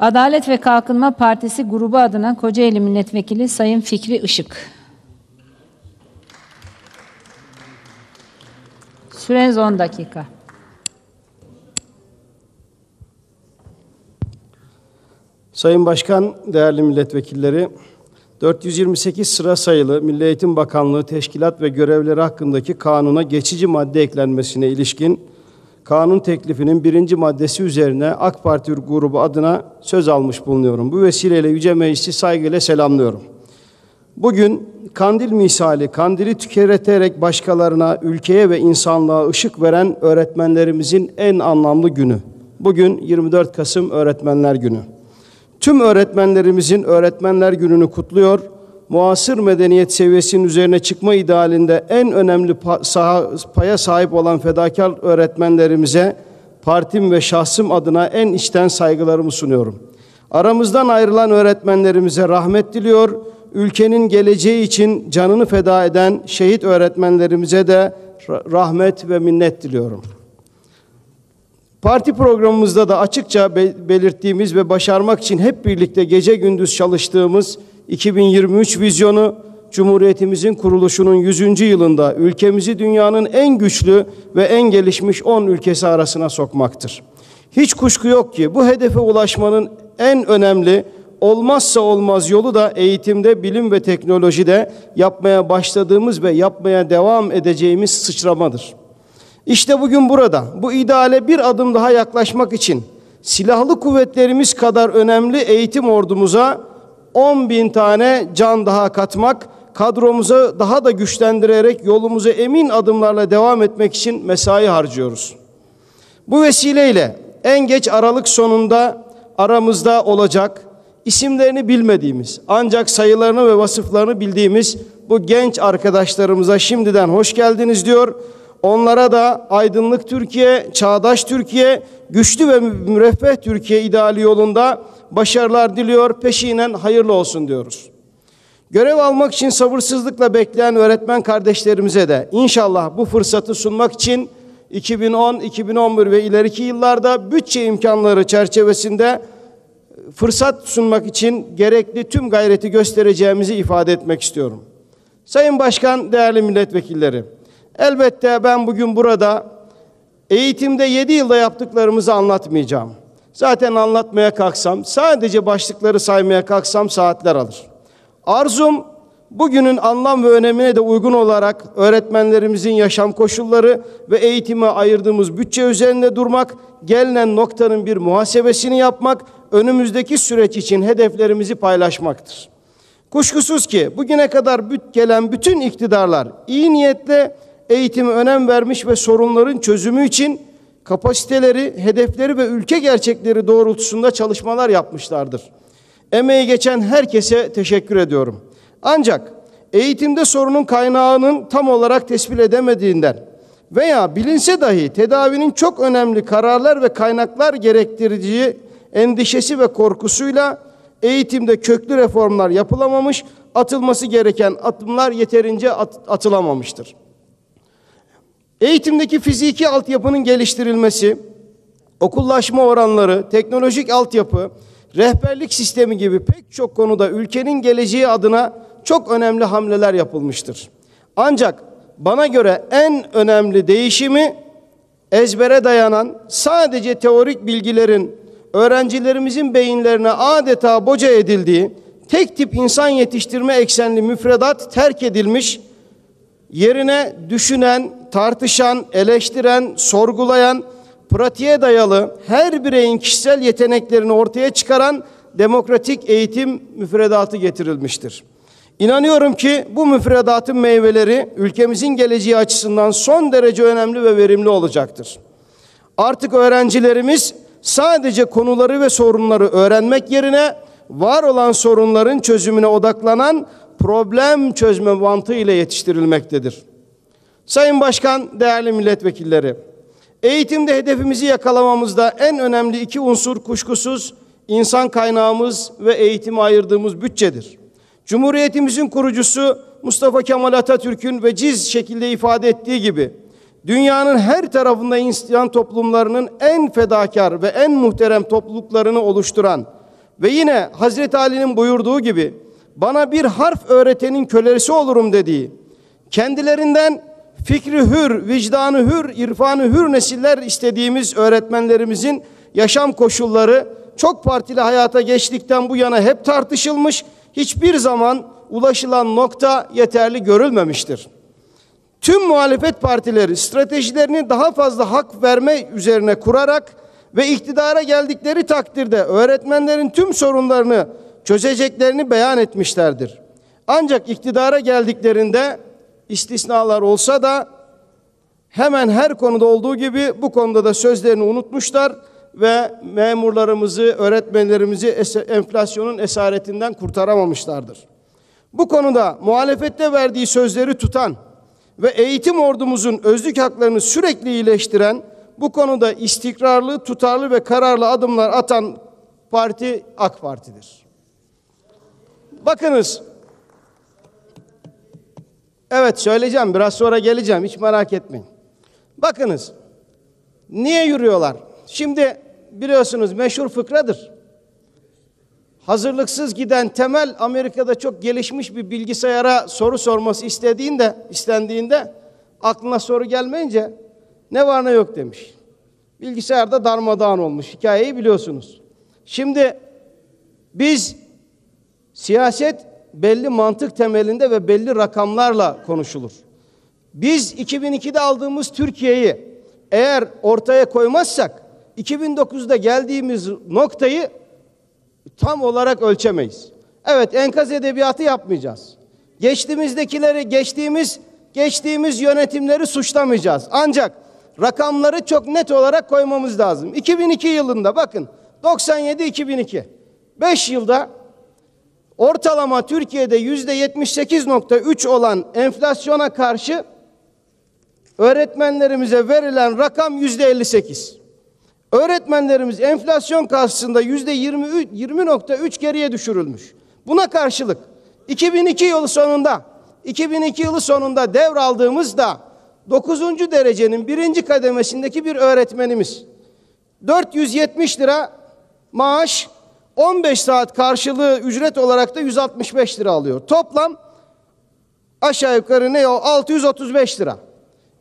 Adalet ve Kalkınma Partisi grubu adına Kocaeli Milletvekili Sayın Fikri Işık. Süreniz 10 dakika. Sayın Başkan, değerli milletvekilleri, 428 sıra sayılı Milli Eğitim Bakanlığı teşkilat ve görevleri hakkındaki kanuna geçici madde eklenmesine ilişkin kanun teklifinin birinci maddesi üzerine AK Parti grubu adına söz almış bulunuyorum. Bu vesileyle Yüce Meclisi saygıyla selamlıyorum. Bugün kandil misali, kandili tüketerek başkalarına, ülkeye ve insanlığa ışık veren öğretmenlerimizin en anlamlı günü. Bugün 24 Kasım Öğretmenler Günü. Tüm öğretmenlerimizin Öğretmenler Günü'nü kutluyor. Muasır medeniyet seviyesinin üzerine çıkma idealinde en önemli paya sahip olan fedakar öğretmenlerimize partim ve şahsım adına en içten saygılarımı sunuyorum. Aramızdan ayrılan öğretmenlerimize rahmet diliyor. Ülkenin geleceği için canını feda eden şehit öğretmenlerimize de rahmet ve minnet diliyorum. Parti programımızda da açıkça belirttiğimiz ve başarmak için hep birlikte gece gündüz çalıştığımız 2023 vizyonu Cumhuriyetimizin kuruluşunun 100. yılında ülkemizi dünyanın en güçlü ve en gelişmiş 10 ülkesi arasına sokmaktır. Hiç kuşku yok ki bu hedefe ulaşmanın en önemli olmazsa olmaz yolu da eğitimde, bilim ve teknolojide yapmaya başladığımız ve yapmaya devam edeceğimiz sıçramadır. İşte bugün burada bu ideale bir adım daha yaklaşmak için silahlı kuvvetlerimiz kadar önemli eğitim ordumuza 10 bin tane can daha katmak, kadromuzu daha da güçlendirerek yolumuza emin adımlarla devam etmek için mesai harcıyoruz. Bu vesileyle en geç Aralık sonunda aramızda olacak isimlerini bilmediğimiz ancak sayılarını ve vasıflarını bildiğimiz bu genç arkadaşlarımıza şimdiden hoş geldiniz diyor. Onlara da aydınlık Türkiye, çağdaş Türkiye, güçlü ve müreffeh Türkiye ideali yolunda başarılar diliyor, peşinen hayırlı olsun diyoruz. Görev almak için sabırsızlıkla bekleyen öğretmen kardeşlerimize de inşallah bu fırsatı sunmak için 2010, 2011 ve ileriki yıllarda bütçe imkanları çerçevesinde fırsat sunmak için gerekli tüm gayreti göstereceğimizi ifade etmek istiyorum. Sayın Başkan, değerli milletvekilleri, elbette ben bugün burada eğitimde 7 yılda yaptıklarımızı anlatmayacağım. Zaten anlatmaya kalksam, sadece başlıkları saymaya kalksam saatler alır. Arzum bugünün anlam ve önemine de uygun olarak öğretmenlerimizin yaşam koşulları ve eğitime ayırdığımız bütçe üzerinde durmak, gelinen noktanın bir muhasebesini yapmak, önümüzdeki süreç için hedeflerimizi paylaşmaktır. Kuşkusuz ki bugüne kadar gelen bütün iktidarlar iyi niyetle eğitime önem vermiş ve sorunların çözümü için kapasiteleri, hedefleri ve ülke gerçekleri doğrultusunda çalışmalar yapmışlardır. Emeği geçen herkese teşekkür ediyorum. Ancak eğitimde sorunun kaynağının tam olarak tespit edemediğinden veya bilinse dahi tedavinin çok önemli kararlar ve kaynaklar gerektireceği endişesi ve korkusuyla eğitimde köklü reformlar yapılamamış, atılması gereken atımlar yeterince at atılamamıştır. Eğitimdeki fiziki altyapının geliştirilmesi, okullaşma oranları, teknolojik altyapı, rehberlik sistemi gibi pek çok konuda ülkenin geleceği adına çok önemli hamleler yapılmıştır. Ancak bana göre en önemli değişimi ezbere dayanan sadece teorik bilgilerin öğrencilerimizin beyinlerine adeta boca edildiği tek tip insan yetiştirme eksenli müfredat terk edilmiş, yerine düşünen, tartışan, eleştiren, sorgulayan, pratiğe dayalı her bireyin kişisel yeteneklerini ortaya çıkaran demokratik eğitim müfredatı getirilmiştir. İnanıyorum ki bu müfredatın meyveleri ülkemizin geleceği açısından son derece önemli ve verimli olacaktır. Artık öğrencilerimiz sadece konuları ve sorunları öğrenmek yerine var olan sorunların çözümüne odaklanan problem çözme mantığı ile yetiştirilmektedir. Sayın Başkan, değerli milletvekilleri, eğitimde hedefimizi yakalamamızda en önemli iki unsur kuşkusuz insan kaynağımız ve eğitime ayırdığımız bütçedir. Cumhuriyetimizin kurucusu Mustafa Kemal Atatürk'ün veciz şekilde ifade ettiği gibi dünyanın her tarafında insan toplumlarının en fedakar ve en muhterem topluluklarını oluşturan ve yine Hazreti Ali'nin buyurduğu gibi bana bir harf öğretenin kölesi olurum dediği, kendilerinden fikri hür, vicdanı hür, irfanı hür nesiller istediğimiz öğretmenlerimizin yaşam koşulları çok partili hayata geçtikten bu yana hep tartışılmış, hiçbir zaman ulaşılan nokta yeterli görülmemiştir. Tüm muhalefet partileri stratejilerini daha fazla hak verme üzerine kurarak ve iktidara geldikleri takdirde öğretmenlerin tüm sorunlarını çözeceklerini beyan etmişlerdir. Ancak iktidara geldiklerinde istisnalar olsa da hemen her konuda olduğu gibi bu konuda da sözlerini unutmuşlar ve memurlarımızı, öğretmenlerimizi enflasyonun esaretinden kurtaramamışlardır. Bu konuda muhalefette verdiği sözleri tutan ve eğitim ordumuzun özlük haklarını sürekli iyileştiren, bu konuda istikrarlı, tutarlı ve kararlı adımlar atan parti AK Parti'dir. Bakınız, evet söyleyeceğim, biraz sonra geleceğim, hiç merak etmeyin. Bakınız, niye yürüyorlar? Şimdi biliyorsunuz meşhur fıkradır. Hazırlıksız giden temel Amerika'da çok gelişmiş bir bilgisayara soru sorması istediğinde, istendiğinde aklına soru gelmeyince ne var ne yok demiş. Bilgisayarda darmadağın olmuş. Hikayeyi biliyorsunuz. Şimdi biz siyaset belli mantık temelinde ve belli rakamlarla konuşulur. Biz 2002'de aldığımız Türkiye'yi eğer ortaya koymazsak 2009'da geldiğimiz noktayı tam olarak ölçemeyiz. Evet enkaz edebiyatı yapmayacağız. Geçtiğimizdekileri geçtiğimiz geçtiğimiz yönetimleri suçlamayacağız. Ancak rakamları çok net olarak koymamız lazım. 2002 yılında bakın 97-2002 5 yılda ortalama Türkiye'de yüzde 78.3 olan enflasyona karşı öğretmenlerimize verilen rakam yüzde 58. Öğretmenlerimiz enflasyon karşısında yüzde 20.3 geriye düşürülmüş. Buna karşılık 2002 yılı sonunda 2002 yılı sonunda devraldığımızda 9. derecenin birinci kademesindeki bir öğretmenimiz 470 lira maaş 15 saat karşılığı ücret olarak da 165 lira alıyor. Toplam aşağı yukarı ne o? 635 lira.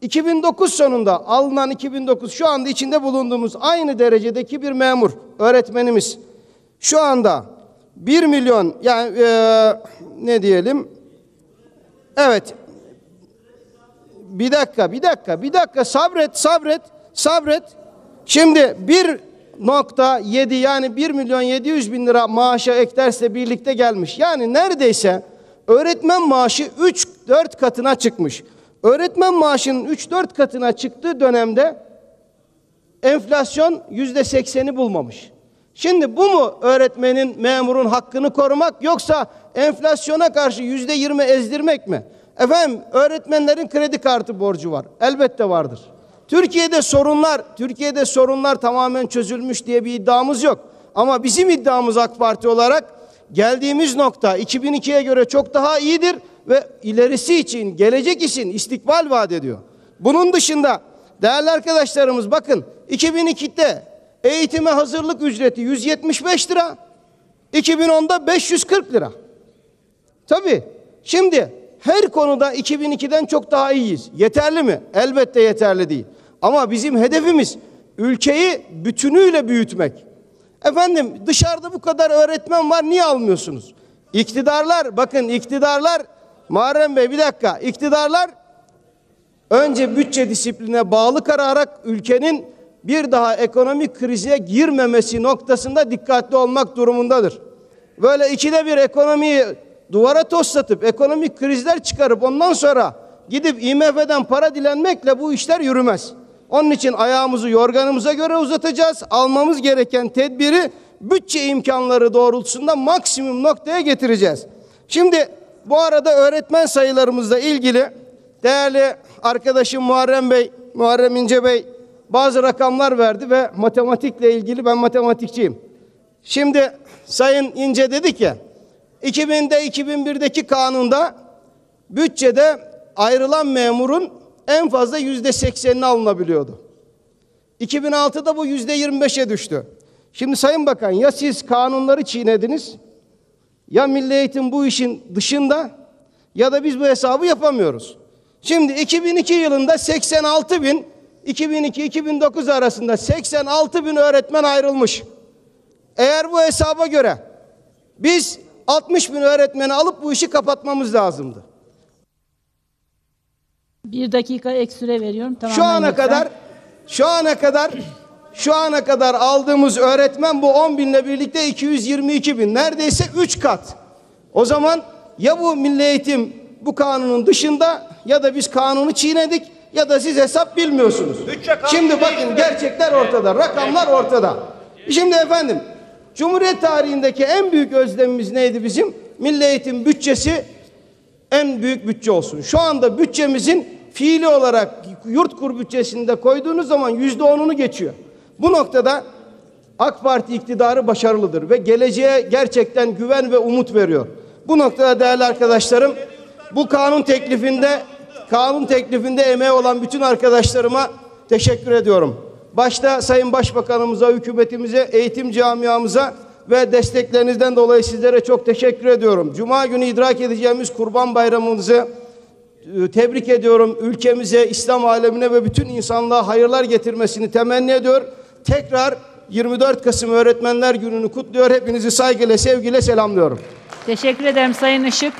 2009 sonunda alınan 2009 şu anda içinde bulunduğumuz aynı derecedeki bir memur öğretmenimiz. Şu anda 1 milyon yani e, ne diyelim? Evet. Bir dakika bir dakika bir dakika. Sabret sabret sabret. Şimdi 1.7 yani 1 milyon 700 bin lira maaşa eklerse birlikte gelmiş yani neredeyse öğretmen maaşı 3-4 katına çıkmış. Öğretmen maaşının 3-4 katına çıktığı dönemde enflasyon yüzde sekseni bulmamış. Şimdi bu mu öğretmenin, memurun hakkını korumak yoksa enflasyona karşı yüzde yirmi ezdirmek mi? Efendim öğretmenlerin kredi kartı borcu var. Elbette vardır. Türkiye'de sorunlar, Türkiye'de sorunlar tamamen çözülmüş diye bir iddiamız yok. Ama bizim iddiamız AK Parti olarak geldiğimiz nokta 2002'ye göre çok daha iyidir ve ilerisi için, gelecek için istikbal vaat ediyor. Bunun dışında değerli arkadaşlarımız bakın 2002'de eğitime hazırlık ücreti 175 lira, 2010'da 540 lira. Tabii şimdi her konuda 2002'den çok daha iyiyiz. Yeterli mi? Elbette yeterli değil. Ama bizim hedefimiz ülkeyi bütünüyle büyütmek. Efendim dışarıda bu kadar öğretmen var niye almıyorsunuz? İktidarlar bakın iktidarlar Muharrem Bey bir dakika. İktidarlar önce bütçe disipline bağlı kararak ülkenin bir daha ekonomik krize girmemesi noktasında dikkatli olmak durumundadır. Böyle ikide bir ekonomiyi duvara toslatıp ekonomik krizler çıkarıp ondan sonra gidip IMF'den para dilenmekle bu işler yürümez. Onun için ayağımızı yorganımıza göre uzatacağız. Almamız gereken tedbiri bütçe imkanları doğrultusunda maksimum noktaya getireceğiz. Şimdi bu arada öğretmen sayılarımızla ilgili değerli arkadaşım Muharrem Bey, Muharrem İnce Bey bazı rakamlar verdi ve matematikle ilgili ben matematikçiyim. Şimdi Sayın İnce dedi ki 2000'de 2001'deki kanunda bütçede ayrılan memurun en fazla yüzde seksenini alınabiliyordu. 2006'da bu yüzde 25'e düştü. Şimdi Sayın Bakan ya siz kanunları çiğnediniz ya Milli Eğitim bu işin dışında ya da biz bu hesabı yapamıyoruz. Şimdi 2002 yılında 86 bin 2002-2009 arasında 86 bin öğretmen ayrılmış. Eğer bu hesaba göre biz 60 bin öğretmeni alıp bu işi kapatmamız lazımdı. Bir dakika ek süre veriyorum. Şu Tamamlayın ana lütfen. kadar şu ana kadar şu ana kadar aldığımız öğretmen bu 10 binle birlikte 222 bin. Neredeyse 3 kat. O zaman ya bu milli eğitim bu kanunun dışında ya da biz kanunu çiğnedik ya da siz hesap bilmiyorsunuz. Şimdi bakın gerçekler ortada, rakamlar ortada. Şimdi efendim Cumhuriyet tarihindeki en büyük özlemimiz neydi bizim? Milli eğitim bütçesi en büyük bütçe olsun. Şu anda bütçemizin fiili olarak yurt kur bütçesinde koyduğunuz zaman yüzde onunu geçiyor. Bu noktada AK Parti iktidarı başarılıdır ve geleceğe gerçekten güven ve umut veriyor. Bu noktada değerli arkadaşlarım bu kanun teklifinde kanun teklifinde emeği olan bütün arkadaşlarıma teşekkür ediyorum. Başta Sayın Başbakanımıza, hükümetimize, eğitim camiamıza ve desteklerinizden dolayı sizlere çok teşekkür ediyorum. Cuma günü idrak edeceğimiz Kurban Bayramımızı tebrik ediyorum. Ülkemize, İslam alemine ve bütün insanlığa hayırlar getirmesini temenni ediyor. Tekrar 24 Kasım Öğretmenler Günü'nü kutluyor. Hepinizi saygıyla, sevgiyle selamlıyorum. Teşekkür ederim Sayın Işık.